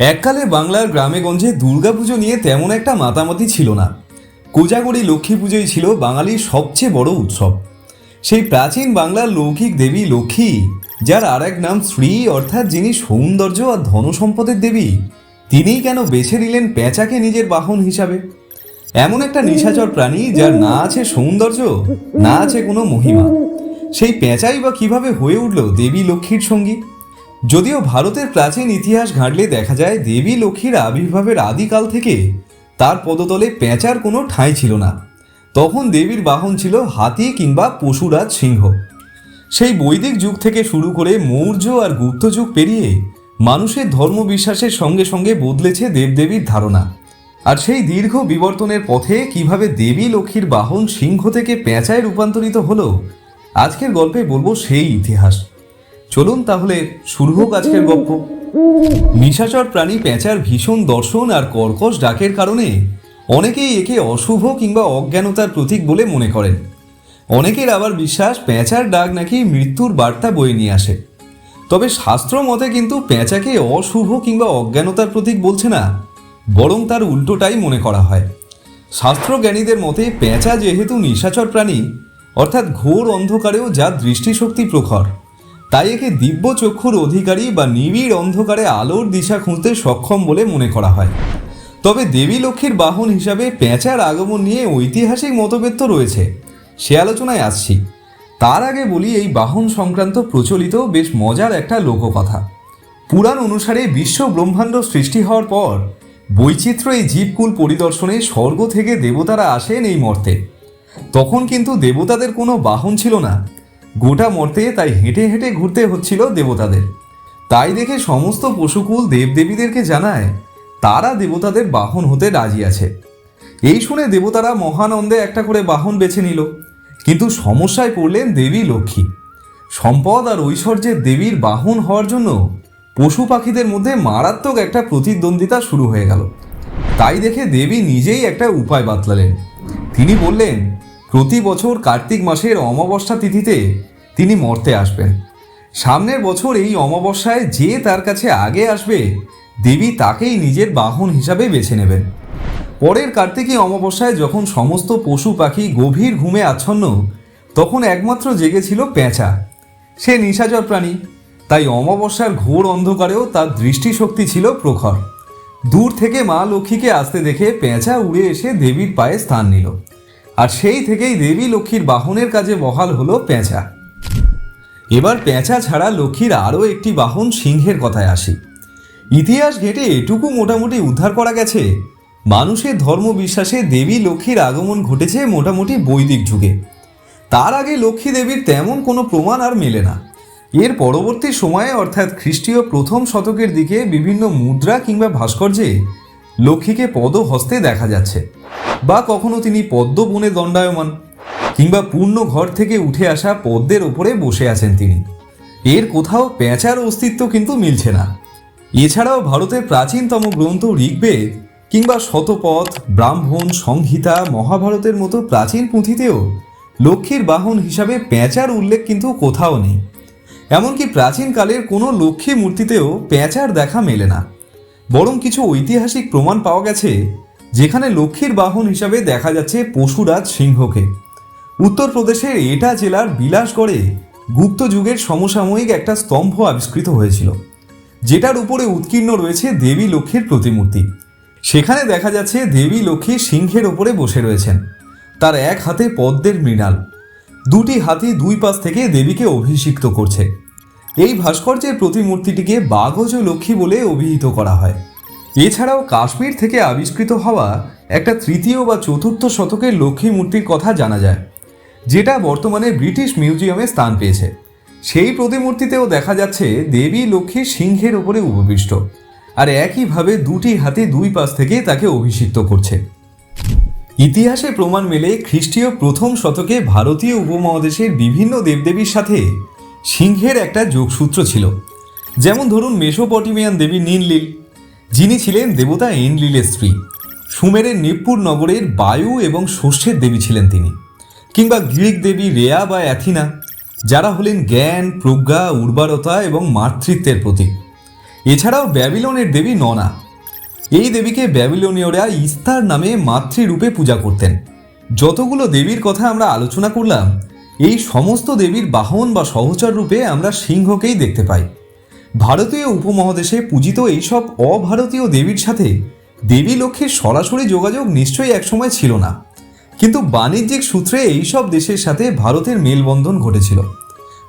এককালে বাংলার গ্রামেগঞ্জে দুর্গাপুজো নিয়ে তেমন একটা মাতামাতি ছিল না। কোজাগরি লক্ষ্মী পুজোই ছিল বাঙালির সবচেয়ে বড় উৎসব। সেই প্রাচীন বাংলার লৌকিক দেবী লক্ষ্মী, যার আর এক নাম শ্রী অর্থাৎ যিনি সৌন্দর্য আর ধনসম্পদের দেবী, তিনিই কেন বেছে নিলেন পেঁচাকে নিজের বাহন হিসাবে? এমন একটা নিশাচর প্রাণী যার না আছে সৌন্দর্য, না আছে কোনো মহিমা। সেই পেঁচাই বা কীভাবে হয়ে উঠল দেবী লক্ষ্মীর সঙ্গী? যদিও ভারতের প্রাচীন ইতিহাস ঘাঁটলে দেখা যায় দেবী লক্ষ্মীর আবির্ভাবের আদিকাল থেকে তার পদতলে পেঁচার কোনো ঠাঁই ছিল না। তখন দেবীর বাহন ছিল হাতি কিংবা পশুরাজ সিংহ। সেই বৈদিক যুগ থেকে শুরু করে মৌর্য আর গুপ্ত যুগ পেরিয়ে মানুষের ধর্মবিশ্বাসের সঙ্গে সঙ্গে বদলেছে দেবদেবীর ধারণা। আর সেই দীর্ঘ বিবর্তনের পথে কীভাবে দেবী লক্ষ্মীর বাহন সিংহ থেকে পেঁচায় রূপান্তরিত হলো, আজকের গল্পে বলব সেই ইতিহাস। চলুন তাহলে শুরু হোক আজকের গল্প নিশাচর প্রাণী পেঁচার ভীষণ দর্শন আর কর্কশ ডাকের কারণে অনেকেই একে অশুভ কিংবা অজ্ঞানতার প্রতীক বলে মনে করেন। অনেকের আবার বিশ্বাস পেঁচার ডাক নাকি মৃত্যুর বার্তা বয়ে নিয়ে আসে। তবে শাস্ত্র মতে কিন্তু পেঁচাকে অশুভ কিংবা অজ্ঞানতার প্রতীক বলছে না, বরং তার উল্টোটাই মনে করা হয়। শাস্ত্রজ্ঞানীদের মতে পেঁচা যেহেতু নিশাচর প্রাণী, অর্থাৎ ঘোর অন্ধকারেও যা দৃষ্টিশক্তি প্রখর। তাই একে দিব্য চক্ষুর অধিকারী বা নিবিড় অন্ধকারে আলোর দিশা খুঁজতে সক্ষম বলে মনে করা হয়। তবে দেবী লক্ষ্মীর বাহন হিসাবে পেঁচার আগমন নিয়ে ঐতিহাসিক মতভেদ তো রয়েছে। সে আলোচনায় আসছি। তার আগে বলি, এই বাহন সংক্রান্ত প্রচলিত বেশ মজার একটা লোককথা। পুরাণ অনুসারে বিশ্ব ব্রহ্মাণ্ড সৃষ্টি হওয়ার পর বৈচিত্র্য এই জীবকুল পরিদর্শনে স্বর্গ থেকে দেবতারা আসেন এই মর্তে। তখন কিন্তু দেবতাদের কোনো বাহন ছিল না। গোটা মর্তে তাই হেঁটে হেঁটে ঘুরতে হচ্ছিল দেবতাদের। তাই দেখে সমস্ত পশুকুল দেবদেবীদেরকে জানায়, তারা দেবতাদের বাহন হতে রাজি আছে। এই শুনে দেবতারা মহানন্দে একটা করে বাহন বেছে নিল। কিন্তু সমস্যায় পড়লেন দেবী লক্ষ্মী। সম্পদ আর ঐশ্বর্যের দেবীর বাহন হওয়ার জন্য পশু পাখিদের মধ্যে মারাত্মক একটা প্রতিদ্বন্দ্বিতা শুরু হয়ে গেল। তাই দেখে দেবী নিজেই একটা উপায় বাতলালেন। তিনি বললেন প্রতি বছর কার্তিক মাসের অমাবস্যা তিথিতে তিনি মর্তে আসবেন। সামনের বছর এই অমাবস্যায় যে তার কাছে আগে আসবে, দেবী তাকেই নিজের বাহন হিসাবে বেছে নেবেন। পরের কার্তিকী অমাবস্যায় যখন সমস্ত পশু পাখি গভীর ঘুমে আচ্ছন্ন, তখন একমাত্র জেগেছিল পেঁচা। সে নিশাচর প্রাণী, তাই অমাবস্যার ঘোর অন্ধকারেও তার দৃষ্টিশক্তি ছিল প্রখর। দূর থেকে মা লক্ষ্মীকে আসতে দেখে পেঁচা উড়ে এসে দেবীর পায়ে স্থান নিল। আর সেই থেকেই দেবী লক্ষ্মীর বাহনের কাজে বহাল হলো পেঁচা। এবার পেঁচা ছাড়া লক্ষ্মীর আরও একটি বাহন সিংহের কথায় আসি। ইতিহাস ঘেঁটে এটুকু মোটামুটি উদ্ধার করা গেছে। মানুষের ধর্ম বিশ্বাসে দেবী লক্ষ্মীর আগমন ঘটেছে মোটামুটি বৈদিক যুগে। তার আগে লক্ষ্মী দেবীর তেমন কোনো প্রমাণ আর মেলে না। এর পরবর্তী সময়ে অর্থাৎ খ্রিস্টীয় প্রথম শতকের দিকে বিভিন্ন মুদ্রা কিংবা ভাস্কর্যে লক্ষ্মীকে পদ হস্তে দেখা যাচ্ছে। বা কখনো তিনি পদ্ম বনে দণ্ডায়মান কিংবা পূর্ণ ঘর থেকে উঠে আসা পদ্মের ওপরে বসে আছেন তিনি। এর কোথাও পেঁচার অস্তিত্ব কিন্তু মিলছে না। এছাড়াও ভারতের প্রাচীনতম গ্রন্থ ঋগ্বেদ কিংবা শতপথ, ব্রাহ্মণ, সংহিতা, মহাভারতের মতো প্রাচীন পুঁথিতেও লক্ষ্মীর বাহন হিসাবে পেঁচার উল্লেখ কিন্তু কোথাও নেই। এমনকি প্রাচীনকালের কোনো লক্ষ্মী মূর্তিতেও পেঁচার দেখা মেলে না। বরং কিছু ঐতিহাসিক প্রমাণ পাওয়া গেছে যেখানে লক্ষ্মীর বাহন হিসাবে দেখা যাচ্ছে পশুরাজ সিংহকে। উত্তরপ্রদেশের এটা জেলার বিলাসগড়ে গুপ্ত যুগের সমসাময়িক একটা স্তম্ভ আবিষ্কৃত হয়েছিল। যেটার উপরে উৎকীর্ণ রয়েছে দেবী লক্ষ্মীর প্রতিমূর্তি। সেখানে দেখা যাচ্ছে দেবী লক্ষ্মী সিংহের ওপরে বসে রয়েছেন। তার এক হাতে পদ্মের মৃণাল। দুটি হাতি দুই পাশ থেকে দেবীকে অভিষিক্ত করছে। এই ভাস্কর্যের প্রতিমূর্তিটিকে বাঘজ লক্ষ্মী বলে অভিহিত করা হয়। এছাড়াও কাশ্মীর থেকে আবিষ্কৃত হওয়া একটা তৃতীয় বা চতুর্থ শতকের লক্ষ্মী মূর্তির কথা জানা যায়, যেটা বর্তমানে ব্রিটিশ মিউজিয়ামে স্থান পেয়েছে। সেই প্রতিমূর্তিতেও দেখা যাচ্ছে দেবী লক্ষ্মী সিংহের উপরে উপবিষ্ট, আর একইভাবে দুটি হাতে দুই পাশ থেকে তাকে অভিষিক্ত করছে। ইতিহাসে প্রমাণ মেলে খ্রিস্টীয় প্রথম শতকে ভারতীয় উপমহাদেশের বিভিন্ন দেবদেবীর সাথে সিংহের একটা যোগসূত্র ছিল। যেমন ধরুন মেসোপটিমিয়ান দেবী নীললীল যিনি ছিলেন দেবতা এনলিলের স্ত্রী সুমেরের নিপ্পুর নগরের বায়ু এবং শস্যের দেবী ছিলেন তিনি, কিংবা গ্রিক দেবী রেয়া বা অ্যাথিনা, যারা হলেন জ্ঞান, প্রজ্ঞা, উর্বরতা এবং মাতৃত্বের প্রতীক। এছাড়াও ব্যাবিলনের দেবী ননা। এই দেবীকে ব্যাবিলনীয়রা ইস্তার নামে মাতৃরূপে পূজা করতেন। যতগুলো দেবীর কথা আমরা আলোচনা করলাম, এই সমস্ত দেবীর বাহন বা সহচর রূপে আমরা সিংহকেই দেখতে পাই। ভারতীয় উপমহাদেশে পূজিত এইসব অভারতীয় দেবীর সাথে দেবী লক্ষ্মীর সরাসরি যোগাযোগ নিশ্চয়ই একসময় ছিল না। কিন্তু বাণিজ্যিক সূত্রে এইসব দেশের সাথে ভারতের মেলবন্ধন ঘটেছিল।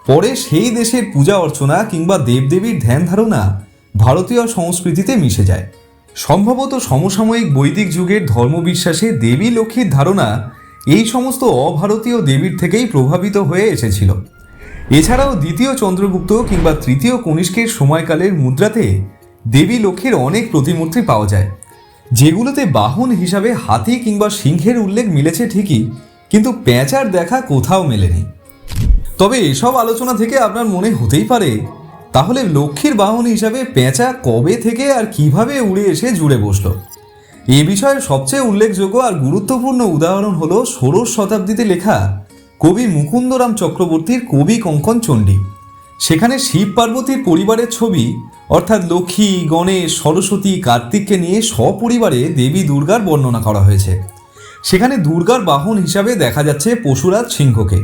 পরে সেই দেশের পূজা অর্চনা কিংবা দেবদেবীর ধ্যান ধারণা ভারতীয় সংস্কৃতিতে মিশে যায়। সম্ভবত সমসাময়িক বৈদিক যুগের ধর্মবিশ্বাসে দেবী লক্ষ্মীর ধারণা এই সমস্ত অভারতীয় দেবীর থেকেই প্রভাবিত হয়ে এসেছিল। এছাড়াও দ্বিতীয় চন্দ্রগুপ্ত কিংবা তৃতীয় কনিষ্কের সময়কালের মুদ্রাতে দেবী লক্ষ্মীর অনেক প্রতিমূর্তি পাওয়া যায়। যেগুলোতে বাহন হিসাবে হাতি কিংবা সিংহের উল্লেখ মিলেছে ঠিকই, কিন্তু প্যাঁচার দেখা কোথাও মেলেনি। তবে এসব আলোচনা থেকে আপনার মনে হতেই পারে, তাহলে লক্ষ্মীর বাহন হিসাবে পেঁচা কবে থেকে আর কীভাবে উড়ে এসে জুড়ে বসল? এ বিষয়ে সবচেয়ে উল্লেখযোগ্য আর গুরুত্বপূর্ণ উদাহরণ হলো ষোড়শ শতাব্দীতে লেখা কবি মুকুন্দরাম চক্রবর্তীর কবি কঙ্কন চণ্ডী। সেখানে শিব পার্বতীর পরিবারের ছবি, অর্থাৎ লক্ষ্মী, গণেশ, সরস্বতী, কার্তিককে নিয়ে সপরিবারে দেবী দুর্গার বর্ণনা করা হয়েছে। সেখানে দুর্গার বাহন হিসাবে দেখা যাচ্ছে পশুরাজ সিংহকে,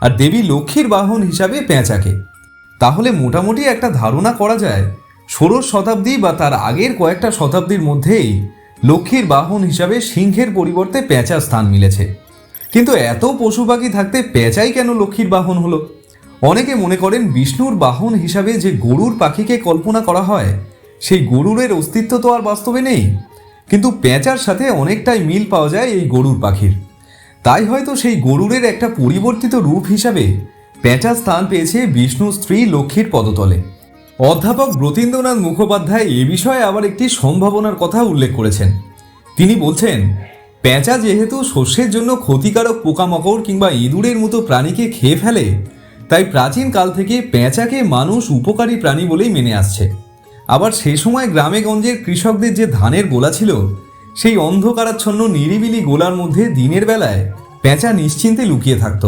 আর দেবী লক্ষ্মীর বাহন হিসাবে পেঁচাকে। তাহলে মোটামুটি একটা ধারণা করা যায়, ষোড়শ শতাব্দী বা তার আগের কয়েকটা শতাব্দীর মধ্যেই লক্ষ্মীর বাহন হিসাবে সিংহের পরিবর্তে পেঁচা স্থান মিলেছে। কিন্তু এত পশু পাখি থাকতে পেঁচাই কেন লক্ষ্মীর বাহন হলো? অনেকে মনে করেন বিষ্ণুর বাহন হিসাবে যে গরুর পাখিকে কল্পনা করা হয়, সেই গরুরের অস্তিত্ব তো আর বাস্তবে নেই। কিন্তু পেঁচার সাথে অনেকটাই মিল পাওয়া যায় এই গরুর পাখির। তাই হয়তো সেই গরুরের একটা পরিবর্তিত রূপ হিসাবে পেঁচা স্থান পেয়েছে বিষ্ণু স্ত্রী লক্ষ্মীর পদতলে। অধ্যাপক ব্রতীন্দ্রনাথ মুখোপাধ্যায় এ বিষয়ে আবার একটি সম্ভাবনার কথা উল্লেখ করেছেন। তিনি বলছেন পেঁচা যেহেতু শস্যের জন্য ক্ষতিকারক পোকামাকড় কিংবা ইঁদুরের মতো প্রাণীকে খেয়ে ফেলে, তাই প্রাচীন কাল থেকে পেঁচাকে মানুষ উপকারী প্রাণী বলেই মেনে আসছে। আবার সেই সময় গ্রামে গঞ্জের কৃষকদের যে ধানের গোলা ছিল, সেই অন্ধকারাচ্ছন্ন নিরিবিলি গোলার মধ্যে দিনের বেলায় পেঁচা নিশ্চিন্তে লুকিয়ে থাকত।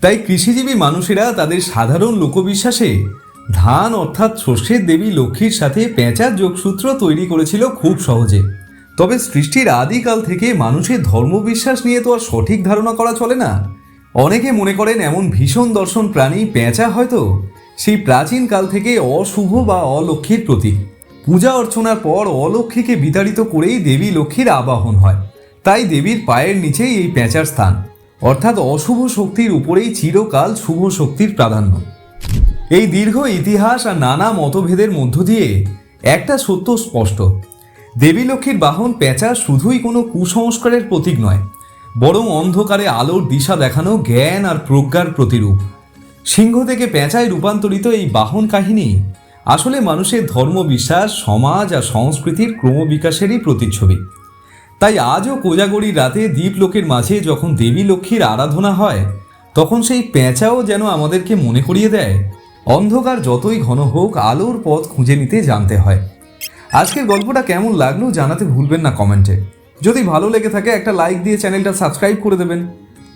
তাই কৃষিজীবী মানুষেরা তাদের সাধারণ লোকবিশ্বাসে ধান অর্থাৎ শস্যের দেবী লক্ষ্মীর সাথে পেঁচার যোগসূত্র তৈরি করেছিল খুব সহজে। তবে সৃষ্টির আদিকাল থেকে মানুষের ধর্মবিশ্বাস নিয়ে তো আর সঠিক ধারণা করা চলে না। অনেকে মনে করেন এমন ভীষণ দর্শন প্রাণী পেঁচা হয়তো সেই প্রাচীন কাল থেকে অশুভ বা অলক্ষ্মীর প্রতীক। পূজা অর্চনার পর অলক্ষীকে বিতাড়িত করেই দেবী লক্ষ্মীর আবাহন হয়। তাই দেবীর পায়ের নিচেই এই পেঁচার স্থান। অর্থাৎ অশুভ শক্তির উপরেই চিরকাল শুভ শক্তির প্রাধান্য। এই দীর্ঘ ইতিহাস আর নানা মতভেদের মধ্য দিয়ে একটা সত্য স্পষ্ট। দেবী লক্ষ্মীর বাহন পেঁচা শুধুই কোনো কুসংস্কারের প্রতীক নয়, বরং অন্ধকারে আলোর দিশা দেখানো জ্ঞান আর প্রজ্ঞার প্রতিরূপ। সিংহ থেকে পেঁচায় রূপান্তরিত এই বাহন কাহিনী আসলে মানুষের ধর্মবিশ্বাস, সমাজ আর সংস্কৃতির ক্রমবিকাশেরই প্রতিচ্ছবি। তাই আজও কোজাগরির রাতে দ্বীপলোকের মাঝে যখন দেবী লক্ষ্মীর আরাধনা হয়, তখন সেই পেঁচাও যেন আমাদেরকে মনে করিয়ে দেয়, অন্ধকার যতই ঘন হোক আলোর পথ খুঁজে নিতে জানতে হয়। আজকের গল্পটা কেমন লাগল জানাতে ভুলবেন না কমেন্টে। যদি ভালো লেগে থাকে, একটা লাইক দিয়ে চ্যানেলটা সাবস্ক্রাইব করে দেবেন।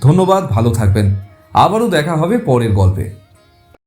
ধন্যবাদ, ভালো থাকবেন। আবারও দেখা হবে পরের গল্পে।